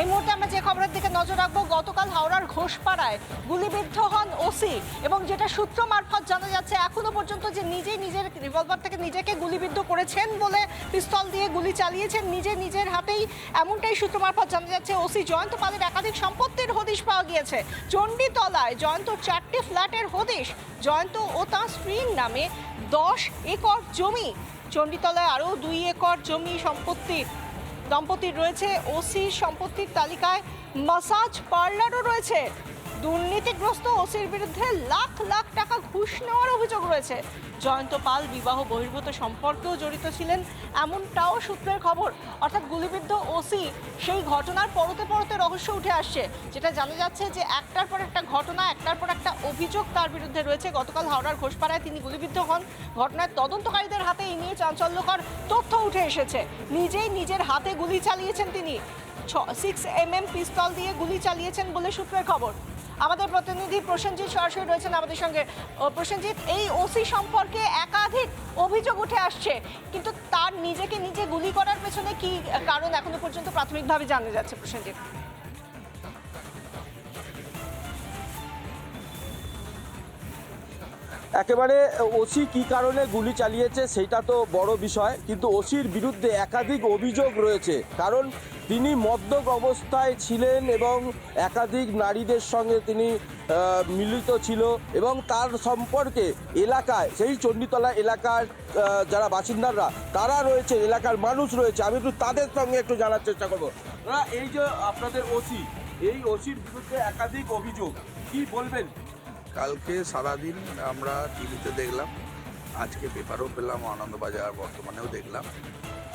এই মুহূর্তে আমরা যে খবরের দিকে নজর রাখব, গতকাল হাওড়ার ঘোষপাড়ায় গুলিবিদ্ধ হন ওসি এবং যেটা সূত্র মারফত জানা যাচ্ছে, এখনও পর্যন্ত যে নিজেই নিজের রিভলভার থেকে নিজেকে গুলিবিদ্ধ করেছেন বলে পিস্তল দিয়ে গুলি চালিয়েছেন, নিজে নিজের হাতেই এমনটাই সূত্র মারফত জানা যাচ্ছে, ওসি জয়ন্ত পালের একাধিক সম্পত্তির হদিশ পাওয়া গিয়েছে। চণ্ডীতলায় জয়ন্ত চারটি ফ্ল্যাটের হদিশ, জয়ন্ত ও তাঁর স্ত্রীর নামে দশ একর জমি। চণ্ডীতলায় আরও দুই একর জমি সম্পত্তি দম্পতির রয়েছে ওসি সম্পত্তির তালিকায় মাসাজ পার্লারও রয়েছে। দুর্নীতিগ্রস্ত ওসির বিরুদ্ধে লাখ লাখ টাকা ঘুষ নেওয়ার অভিযোগ রয়েছে। জয়ন্ত পাল বিবাহ বহির্ভূত সম্পর্কেও জড়িত ছিলেন, এমনটাও সূত্রের খবর। অর্থাৎ গুলিবিদ্ধ ওসি সেই ঘটনার পরতে পরতে রহস্য উঠে আসছে, যেটা জানা যাচ্ছে যে একটার পর একটা ঘটনা, একটার পর একটা অভিযোগ তার বিরুদ্ধে রয়েছে। গতকাল হাওড়ার ঘোষপাড়ায় তিনি গুলিবিদ্ধ হন। ঘটনার তদন্তকারীদের হাতে এই নিয়ে চাঞ্চল্যকর তথ্য উঠে এসেছে। নিজেই নিজের হাতে গুলি চালিয়েছেন তিনি। সিক্স এম এম পিস্তল দিয়ে গুলি চালিয়েছেন বলে সূত্রের খবর। আমাদের প্রতিনিধি প্রসেনজিৎ সরাসরি রয়েছেন আমাদের সঙ্গে। প্রসেনজিৎ, এই ওসি সম্পর্কে একাধিক অভিযোগ উঠে আসছে, কিন্তু তার নিজেকে নিজে গুলি করার পেছনে কি কারণ এখনও পর্যন্ত প্রাথমিকভাবে জানা যাচ্ছে প্রসেনজিৎ? একেবারে ওসি কি কারণে গুলি চালিয়েছে সেটা তো বড় বিষয়, কিন্তু ওসির বিরুদ্ধে একাধিক অভিযোগ রয়েছে। কারণ তিনি মদ্যপ অবস্থায় ছিলেন এবং একাধিক নারীদের সঙ্গে তিনি মিলিত ছিল এবং তার সম্পর্কে এলাকায়, সেই চণ্ডীতলা এলাকার যারা বাসিন্দারা, তারা রয়েছে, এলাকার মানুষ রয়েছে। আমি একটু তাদের সঙ্গে একটু জানার চেষ্টা করব। এই যে আপনাদের ওসি, এই ওসির বিরুদ্ধে একাধিক অভিযোগ, কি বলবেন? কালকে সারাদিন আমরা টিভিতে দেখলাম, আজকে পেপারও পেলাম, আনন্দবাজার বর্তমানেও দেখলাম।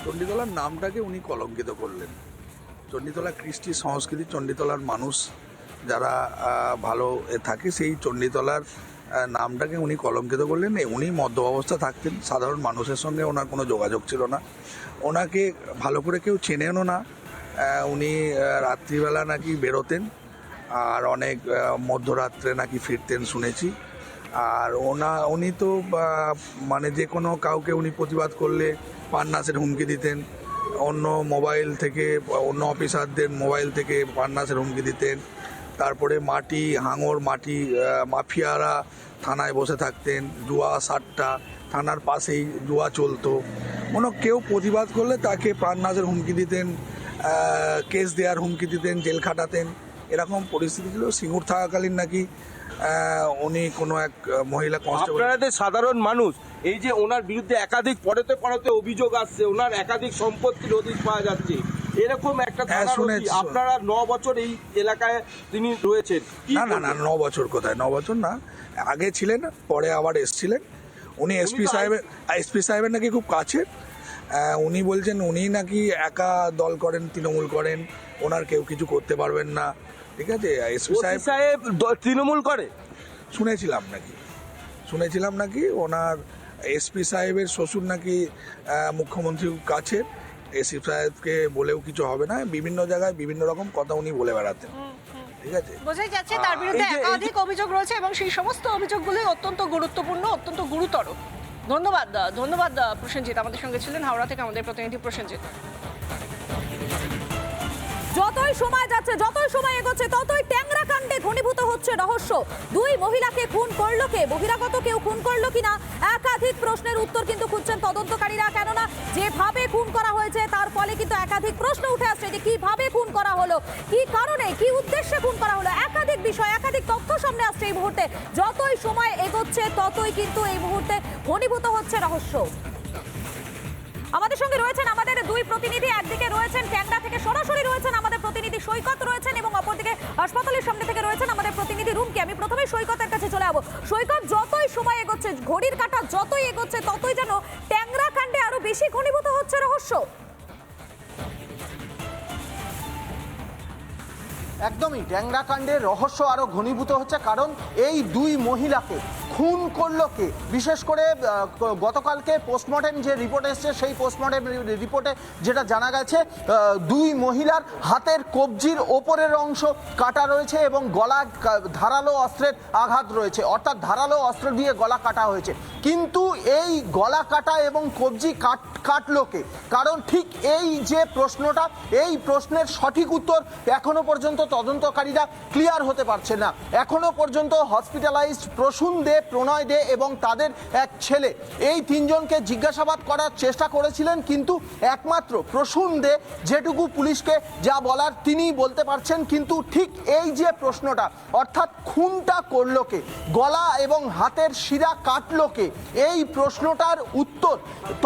চণ্ডীতলার নামটাকে উনি কলঙ্কিত করলেন। চণ্ডীতলা কৃষ্টি সংস্কৃতি, চণ্ডীতলার মানুষ যারা ভালো থাকে, সেই চণ্ডীতলার নামটাকে উনি কলঙ্কিত করলেন। উনি মধ্য অবস্থা থাকতেন, সাধারণ মানুষের সঙ্গে ওনার কোনো যোগাযোগ ছিল না। ওনাকে ভালো করে কেউ চেনেনও না। উনি রাত্রিবেলা নাকি বেরোতেন, আর অনেক মধ্যরাত্রে নাকি ফিরতেন শুনেছি। আর ওনা, উনি তো মানে যে কোনো কাউকে উনি প্রতিবাদ করলে পান্নাসের হুমকি দিতেন। অন্য মোবাইল থেকে, অন্য অফিসারদের মোবাইল থেকে পান্নাসের হুমকি দিতেন। তারপরে মাটি, হাঙর, মাটি মাফিয়ারা থানায় বসে থাকতেন। জুয়া সাতটা, থানার পাশেই জুয়া চলতো। কোনো কেউ প্রতিবাদ করলে তাকে প্রাণনাশের হুমকি দিতেন কেস দেওয়ার হুমকি দিতেন, জেল খাটাতেন। এরকম পরিস্থিতি ছিল। সিঙ্গুর থাকাকালীন নাকি উনি কোনো এক মহিলা কনস্টেবল যে সাধারণ মানুষ এই যে ওনার বিরুদ্ধে একাধিক পড়তে পড়তে অভিযোগ আসছে ওনার একাধিক সম্পত্তির অধিক পাওয়া যাচ্ছে এরকম একটা হ্যাঁ। আপনারা ন বছর এই এলাকায় তিনি রয়েছেন না না না? ন বছর কোথায়? ন বছর না আগে ছিলেন পরে আবার এসছিলেন। উনি এসপি সাহেবের এসপি সাহেবের নাকি খুব কাছে উনি বলছেন উনি নাকি একা দল করেন তৃণমূল করেন ওনার কেউ কিছু করতে পারবেন না। ঠিক আছে? এসপি সাহেব সাহেব তৃণমূল করে? শুনেছিলাম নাকি? শুনেছিলাম নাকি? ওনার এসপি সাহেবের শ্বশুর নাকি মুখ্যমন্ত্রীর কাছে। এসপি সাহেবকে বলেও কিছু হবে না। বিভিন্ন জায়গায় বিভিন্ন রকম কথা উনি বলে বেড়াতেন। ঠিক আছে? বোঝাই যাচ্ছে তার বিরুদ্ধে একাধিক অভিযোগ রয়েছে এবং সেই সমস্ত অভিযোগগুলি অত্যন্ত গুরুত্বপূর্ণ অত্যন্ত গুরুতর। ধন্যবাদ ধন্যবাদ প্রসেনজিৎ। আমাদের সঙ্গে ছিলেন হাওড়া থেকে আমাদের প্রতিনিধি প্রসেনজিৎ। যতই সময় যাচ্ছে, যতই সময় এগোচ্ছে, ততই ট্যাংরা কাণ্ডে ঘনীভূত হচ্ছে রহস্য। দুই মহিলাকে খুন করল কে? বহিরাগত কেউ খুন করল কিনা? একাধিক প্রশ্নের উত্তর কিন্তু খুঁজছেন তদন্তকারীরা। কেননা, যেভাবে খুন করা হয়েছে, তার ফলে কিন্তু একাধিক প্রশ্ন উঠে আসছে যে কীভাবে খুন করা হলো, কি কারণে, কি উদ্দেশ্যে খুন করা হলো? একাধিক বিষয়, একাধিক তথ্য সামনে আসছে এই মুহূর্তে। যতই সময় এগোচ্ছে, ততই কিন্তু এই মুহূর্তে ঘনীভূত হচ্ছে রহস্য। আমাদের সঙ্গে রয়েছেন আমাদের দুই প্রতিনিধি। একদিকে রয়েছেন ট্যাংরা থেকে সরাসরি রয়েছেন আমাদের প্রতিনিধি সৈকত রয়েছেন এবং অপরদিকে হাসপাতালের সামনে থেকে রয়েছেন আমাদের প্রতিনিধি রুমকে। আমি প্রথমে সৈকতের কাছে চলে যাব। সৈকত, যতই সময় এগোচ্ছে, ঘড়ির কাঁটা যতই এগোচ্ছে, ততই যেন ট্যাংরা কাণ্ডে আরও বেশি ঘনীভূত হচ্ছে রহস্য। একদমই, ট্যাংরা কাণ্ডের রহস্য আরও ঘনীভূত হচ্ছে কারণ এই দুই মহিলাকে খুন করল কে? বিশেষ করে গতকালকে পোস্টমর্টেম যে রিপোর্ট এসছে, সেই পোস্টমর্টেম রিপোর্টে যেটা জানা গেছে দুই মহিলার হাতের কবজির ওপরের অংশ কাটা রয়েছে এবং গলা ধারালো অস্ত্রের আঘাত রয়েছে। অর্থাৎ ধারালো অস্ত্র দিয়ে গলা কাটা হয়েছে। কিন্তু এই গলা কাটা এবং কবজি কাট, কাটলো কে? কারণ ঠিক এই যে প্রশ্নটা, এই প্রশ্নের সঠিক উত্তর এখনও পর্যন্ত তদন্তকারীরা ক্লিয়ার হতে পারছে না। এখনও পর্যন্ত হসপিটালাইজড প্রসূন দে প্রণয় দে এবং তাদের এক ছেলে। এই তিনজনকে জিজ্ঞাসাবাদ করার চেষ্টা করেছিলেন, কিন্তু একমাত্র প্রসূন দে যেটুকু পুলিশকে যা বলার তিনি বলতে পারছেন, কিন্তু ঠিক এই যে প্রশ্নটা, অর্থাৎ খুনটা করল কে, গলা এবং হাতের শিরা কাটলো কে, এই প্রশ্নটার উত্তর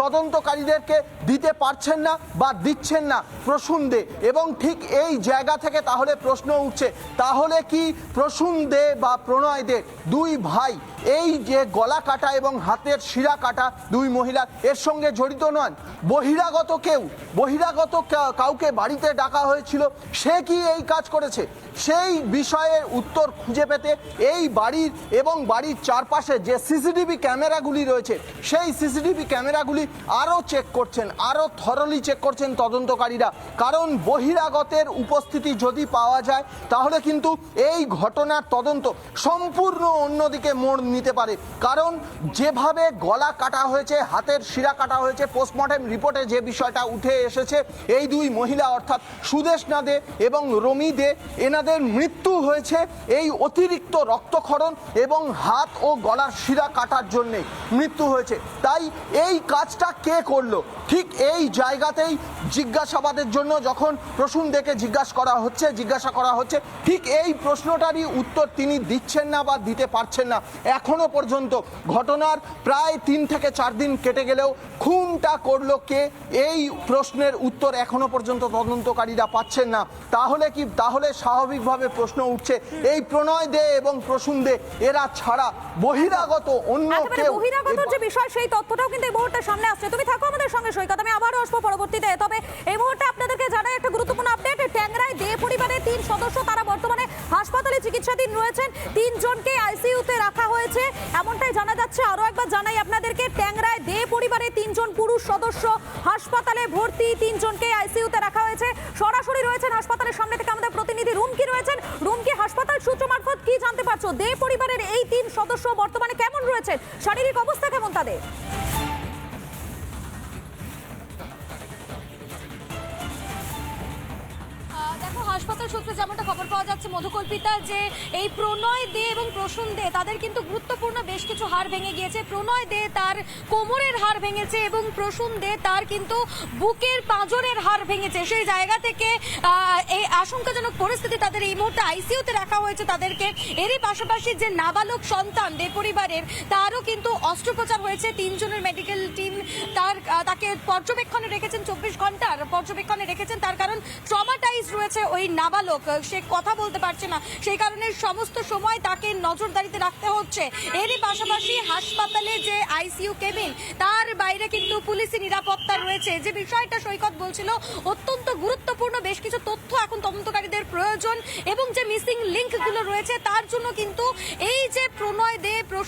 তদন্তকারীদেরকে দিতে পারছেন না বা দিচ্ছেন না প্রসূন দে। এবং ঠিক এই জায়গা থেকে তাহলে প্রশ্ন উঠছে, তাহলে কি প্রসূন দে বা প্রণয় দে দুই ভাই এই যে গলা কাটা এবং হাতের শিরা কাটা দুই মহিলা, এর সঙ্গে জড়িত নন বহিরাগত কেউ, বহিরাগত কাউকে বাড়িতে ডাকা হয়েছিল, সে কি এই কাজ করেছে? সেই বিষয়ের উত্তর খুঁজে পেতে এই বাড়ির এবং বাড়ির চারপাশে যে সিসিটিভি ক্যামেরাগুলি রয়েছে, সেই সিসিটিভি ক্যামেরাগুলি আরও চেক করছেন, আরও থরলি চেক করছেন তদন্তকারীরা। কারণ বহিরাগতের উপস্থিতি যদি পাওয়া যায়, তাহলে কিন্তু এই ঘটনার তদন্ত সম্পূর্ণ অন্যদিকে মোড় নিতে পারে। কারণ যেভাবে গলা কাটা হয়েছে, হাতের শিরা কাটা হয়েছে পোস্টমর্টেম রিপোর্টে যে বিষয়টা উঠে এসেছে, এই দুই মহিলা অর্থাৎ সুদেশনা দে এবং রমি দে, এনাদের মৃত্যু হয়েছে এই অতিরিক্ত রক্তক্ষরণ এবং হাত ও গলার শিরা কাটার জন্যে মৃত্যু হয়েছে। তাই এই কাজটা কে করল? ঠিক এই জায়গাতেই জিজ্ঞাসাবাদের জন্য যখন প্রসূন দেখে জিজ্ঞাসা করা হচ্ছে, জিজ্ঞাসা করা হচ্ছে, ঠিক এই প্রশ্নটারই উত্তর তিনি দিচ্ছেন না বা দিতে পারছেন না। এখনও পর্যন্ত ঘটনার প্রায় তিন থেকে চার দিন কেটে গেলেও খুনটা করল কে? এই প্রশ্নের উত্তর এখনও পর্যন্ত তদন্তকারীরা পাচ্ছেন না। তাহলে কি তাহলে স্বাভাবিকভাবে প্রশ্ন উঠছে এই প্রণয় দে এবং প্রসূন দে এরা ছাড়া বহিরাগত অন্য কেউ বহিরাগতর যে বিষয় সেই তথ্যটাও কিন্তু এই মুহূর্তে সামনে আসছে। তুমি থাকো আমাদের সঙ্গে সৈকত। আমি আবারও আসব পরবর্তীতে। তবে এই মুহূর্তে আপনাদেরকে জানাই একটা গুরুত্বপূর্ণ আপডেট ট্যাংরায় দে পরিবারের তিন সদস্য তারা বর্তমানে হাসপাতালে চিকিৎসাধীন রয়েছেন। তিনজনকে এমনটাই জানা যাচ্ছে, আরও একবার জানাই আপনাদেরকে, ট্যাংরায় দে পরিবারের তিনজন পুরুষ সদস্য হাসপাতালে ভর্তি তিনজনকে আইসিইউতে রাখা হয়েছে। সরাসরি রয়েছেন হাসপাতালের সামনে থেকে আমাদের প্রতিনিধি রুমকি রয়েছেন। রুমকি, হাসপাতাল সূত্র মারফত কি জানতে পারছ? দে পরিবারের এই তিন সদস্য বর্তমানে কেমন রয়েছেন? শারীরিক অবস্থা কেমন তাদের? দেখো, হাসপাতাল সূত্রে যেমনটা খবর পাওয়া যাচ্ছে, মধুকল্পিতা যে এই প্রণয় দে এবং প্রসূন দে, তাদের কিন্তু গুরুত্বপূর্ণ বেশ কিছু হাড় ভেঙে গিয়েছে। প্রণয় দে তার কোমরের হাড় ভেঙেছে এবং প্রসূন দে তার কিন্তু বুকের পাঁজরের হাড় ভেঙেছে। সেই জায়গা থেকে এই আশঙ্কাজনক পরিস্থিতি তাদের এই মুহূর্তে আইসিইউতে রাখা হয়েছে তাদেরকে। এরই পাশাপাশি যে নাবালক সন্তান, দে পরিবারের, তারও কিন্তু অস্ত্রোপচার হয়েছে। তিনজনের মেডিকেল টিম তার তাকে পর্যবেক্ষণে রেখেছেন চব্বিশ ঘণ্টার, পর্যবেক্ষণে রেখেছেন। তার কারণ ট্রমাটাইজ রয়েছে ওই নাবালক সে কথা বলতে পারছে না। সেই কারণে সমস্ত সময় তাকে নজরদারিতে রাখতে হচ্ছে। এরই পাশাপাশি হাসপাতালে যে আইসিইউ কেবিন, তার বাইরে কিন্তু পুলিশি নিরাপত্তা রয়েছে। যে বিষয়টা সৈকত বলছিল, অত্যন্ত গুরুত্বপূর্ণ, বেশ কিছু তথ্য এখন তদন্তকারীদের প্রয়োজন এবং যে মিসিং লিঙ্কগুলো রয়েছে, তার জন্য কিন্তু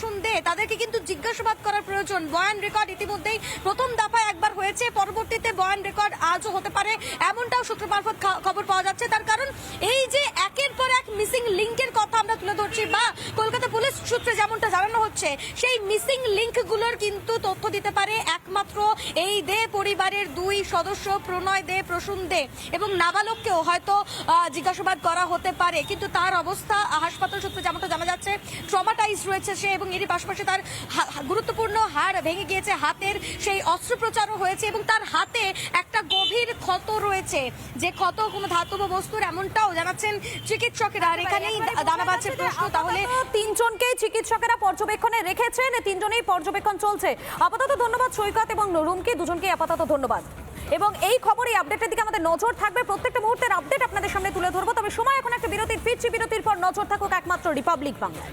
প্রণয় দে, তাদেরকে কিন্তু জিজ্ঞাসাবাদ করার প্রয়োজন। বয়ান রেকর্ড ইতিমধ্যেই প্রথম দফায় একবার হয়েছে, পরবর্তীতে বয়ান রেকর্ড আজও হতে পারে, এমনটাও সূত্র মারফত খবর পাওয়া যাচ্ছে। তার কারণ, এই যে একের পর এক মিসিং লিঙ্কের কথা আমরা তুলে ধরছি বা কলকাতা পুলিশ সূত্রে যেমনটা জানানো হচ্ছে, সেই মিসিং লিঙ্কগুলোর কিন্তু তথ্য দিতে পারে একমাত্র এই দে পরিবারের দুই সদস্য, প্রণয় দে, প্রসূন দে। এবং নাবালককেও হয়তো জিজ্ঞাসাবাদ করা হতে পারে। কিন্তু তার অবস্থা, হাসপাতাল সূত্রে যেমনটা জানা যাচ্ছে ট্রমাটাইজ রয়েছে সে এবং এরই পাশাপাশি তার গুরুত্বপূর্ণ হাড় ভেঙে গিয়েছে হাতের সেই অস্ত্রোপচারও হয়েছে এবং তার হাতে একটা গভীর ক্ষত রয়েছে। যে ক্ষত কোনো ধাতব বস্তুর এমনটাও জানাচ্ছেন চিকিৎসকেরা। আর এখানেই দানা বাচ্ছে প্রশ্ন তাহলে তিনজনকেই চিকিৎসকেরা পর্যবেক্ষণে রেখেছেন তিনজনেই পর্যবেক্ষণ চলছে। আপাতত ধন্যবাদ সৈকত এবং রুমকে দুজনকে আপাতত ধন্যবাদ। এবং এই খবর এই আপডেটের দিকে আমাদের নজর থাকবে। প্রত্যেকটা মুহূর্তের আপডেট আপনাদের সামনে তুলে ধরবো তবে সময় এখন একটা বিরতির ফিরছি বিরতির পর নজর থাকুক একমাত্র রিপাবলিক বাংলায়।